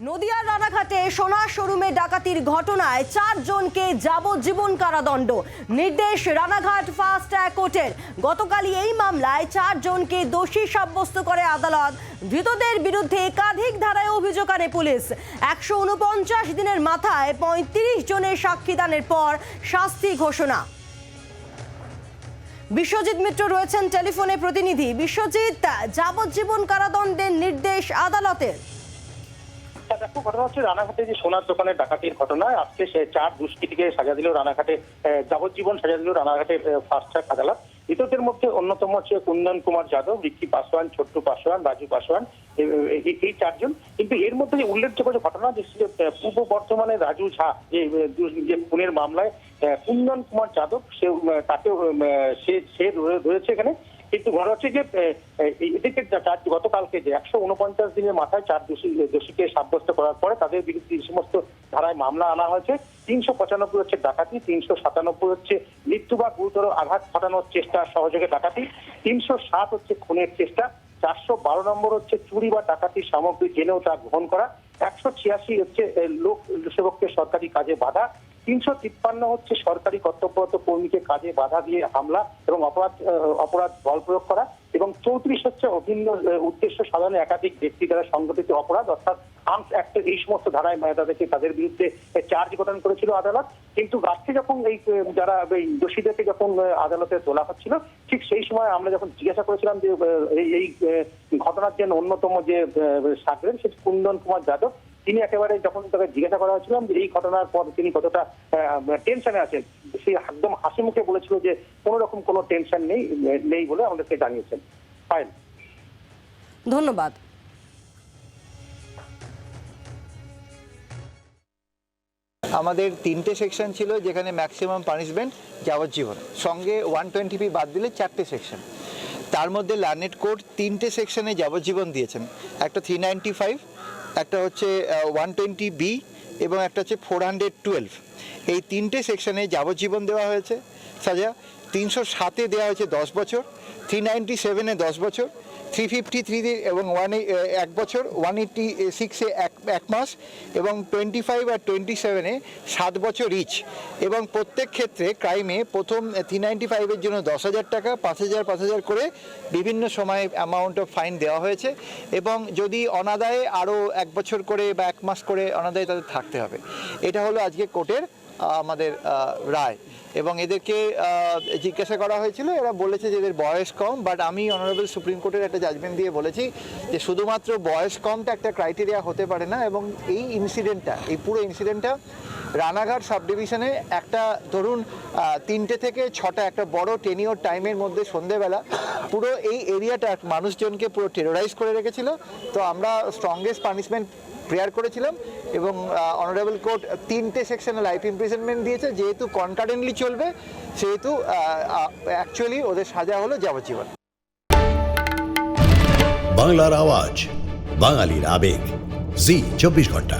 নদিয়ার রানাঘাটে সোনার শোরুমে ডাকাতির ঘটনায় চারজনকে যাবজ্জীবন কারাদণ্ড। নির্দেশ রানাঘাট ফাস্ট ট্র্যাক কোর্টের। গতকালই এই মামলায় চারজনকে দোষী সাব্যস্ত করে আদালত। ধৃতদের বিরুদ্ধে একাধিক ধারায় অভিযোগ আনে পুলিশ। একশো উনপঞ্চাশ দিনের মাথায় পঁয়ত্রিশ জনের সাক্ষীদানের পর শাস্তি ঘোষণা। বিশ্বজিৎ মিত্র রয়েছেন টেলিফোনে প্রতিনিধি। বিশ্বজিৎ, যাবজ্জীবন কারাদণ্ডের নির্দেশ আদালতের। আচ্ছা, দেখো ঘটনা হচ্ছে রানাঘাটে যে সোনার দোকানের ডাকাতির ঘটনায় আজকে সে চার দুষ্কৃতীকে সাজা দিল রানাঘাটে যাবজ্জীবন সাজা দিল রানাঘাটে ফার্স্ট ট্র্যাক আদালত। মৃতদের মধ্যে অন্যতম হচ্ছে কুন্দন কুমার যাদব রিক্কি পাসওয়ান ছোট্টু পাসওয়ান রাজু পাসওয়ান এই- চারজন। কিন্তু এর মধ্যে যে উল্লেখযোগ্য যে ঘটনা যে পূর্ব বর্ধমানের রাজু ঝা যে খুনের মামলায় কুন্দন কুমার যাদব সে তাকে সে রয়েছে এখানে। কিন্তু ঘটনা হচ্ছে যে এদিকে গতকালকে যে একশো উনপঞ্চাশ দিনের মাথায় চার দোষী দোষীকে সাব্যস্ত করার পরে তাদের বিরুদ্ধে সমস্ত ধারায় মামলা আনা হয়েছে, তিনশো পঁচানব্বই হচ্ছে ডাকাতি, তিনশো সাতানব্বই হচ্ছে মৃত্যু বা গুরুতর আঘাত ঘটানোর চেষ্টা, সহযোগে ডাকাতি, তিনশো সাত হচ্ছে খুনের চেষ্টা, চারশো বারো নম্বর হচ্ছে চুরি বা ডাকাতির সামগ্রী জেনেও তা গ্রহণ করা, একশো ছিয়াশি হচ্ছে লোক সেবককে সরকারি কাজে বাধা তিনশো তিপ্পান্ন হচ্ছে সরকারি কর্তব্যরত কর্মীকে কাজে বাধা দিয়ে হামলা এবং অপরাধ অপরাধ বল প্রয়োগ করা এবং চৌত্রিশ হচ্ছে অভিন্ন উদ্দেশ্য সাধারণ একাধিক ব্যক্তি দ্বারা সংগঠিত অপরাধ, অর্থাৎ আর্মস অ্যাক্টের এই সমস্ত ধারায় তাদেরকে তাদের বিরুদ্ধে চার্জ গঠন করেছিল আদালত। কিন্তু আজকে যখন এই যারা এই দোষীদেরকে যখন আদালতে তোলা হচ্ছিল, ঠিক সেই সময় আমরা যখন জিজ্ঞাসা করেছিলাম যে এই এই ঘটনার জন্য অন্যতম যে সাকরেন সেটি কুন্দন কুমার যাদব তিনি একেবারে যখন তাকে জিজ্ঞাসা করা হয়েছিল যে এই ঘটনার পর তিনি কতটা টেনশনে আছেন সে একদম হাসি মুখে বলেছিল যে কোনো রকম কোনো টেনশন নেই নেই বলে আমাদেরকে জানিয়েছেন। ফাইন ধন্যবাদ। আমাদের তিনটে সেকশন ছিল যেখানে ম্যাক্সিমাম পানিশমেন্ট যাবজ্জীবন। সঙ্গে ওয়ান টোয়েন্টি পি বাদ দিলে চারটে সেকশন তার মধ্যে লার্নেট কোর্ট তিনটে সেকশনে যাবজ্জীবন দিয়েছেন। একটা থ্রি নাইনটি ফাইভ একটা হচ্ছে ওয়ান টোয়েন্টি বি এবং একটা হচ্ছে ফোর হান্ড্রেড টুয়েলভ এই তিনটে সেকশানে যাবজ্জীবন দেওয়া হয়েছে। সাজা, তিনশো সাতে দেওয়া হয়েছে দশ বছর থ্রি নাইনটি সেভেনে দশ বছর থ্রি ফিফটি থ্রি এবং ওয়ান এক বছর ওয়ান এইটটি সিক্সে এক এক মাস এবং টোয়েন্টি ফাইভ আর টোয়েন্টি সেভেনে সাত বছর রিচ এবং প্রত্যেক ক্ষেত্রে ক্রাইমে প্রথম থ্রি নাইনটি ফাইভের জন্য দশ হাজার টাকা, পাঁচ হাজার পাঁচ হাজার করে বিভিন্ন সময় অ্যামাউন্ট অফ ফাইন দেওয়া হয়েছে এবং যদি অনাদায়ে আরও এক বছর করে বা এক মাস করে অনাদায়ে তাদের থাকতে হবে। এটা হলো আজকে কোর্টের আমাদের রায়। এবং এদেরকে জিজ্ঞাসা করা হয়েছিল, এরা বলেছে যে এদের বয়স কম বাট আমি অনারেবল সুপ্রিম কোর্টের একটা জাজমেন্ট দিয়ে বলেছি যে শুধুমাত্র বয়স কমটা একটা ক্রাইটেরিয়া হতে পারে না, এবং এই ইনসিডেন্টটা এই পুরো ইনসিডেন্টটা রানাঘাট সাব ডিভিশনে একটা, ধরুন তিনটে থেকে ছটা, একটা বড় টেনিওর টাইমের মধ্যে সন্ধেবেলা, পুরো এই এরিয়াটা মানুষজনকে পুরো টেরোরাইজ করে রেখেছিল। তো আমরা স্ট্রংগেস্ট পানিশমেন্ট প্রেয়ার করেছিলাম এবং অনারেবল কোর্ট তিনটে সেকশনে লাইফ ইমপ্রিজনমেন্ট দিয়েছে। যেহেতু কনকারেন্টলি চলবে, সেহেতু অ্যাকচুয়ালি ওদের সাজা হলো যাবজ্জীবন। বাংলার আওয়াজ, বাঙালির আবেগ। জি, চব্বিশ ঘণ্টা।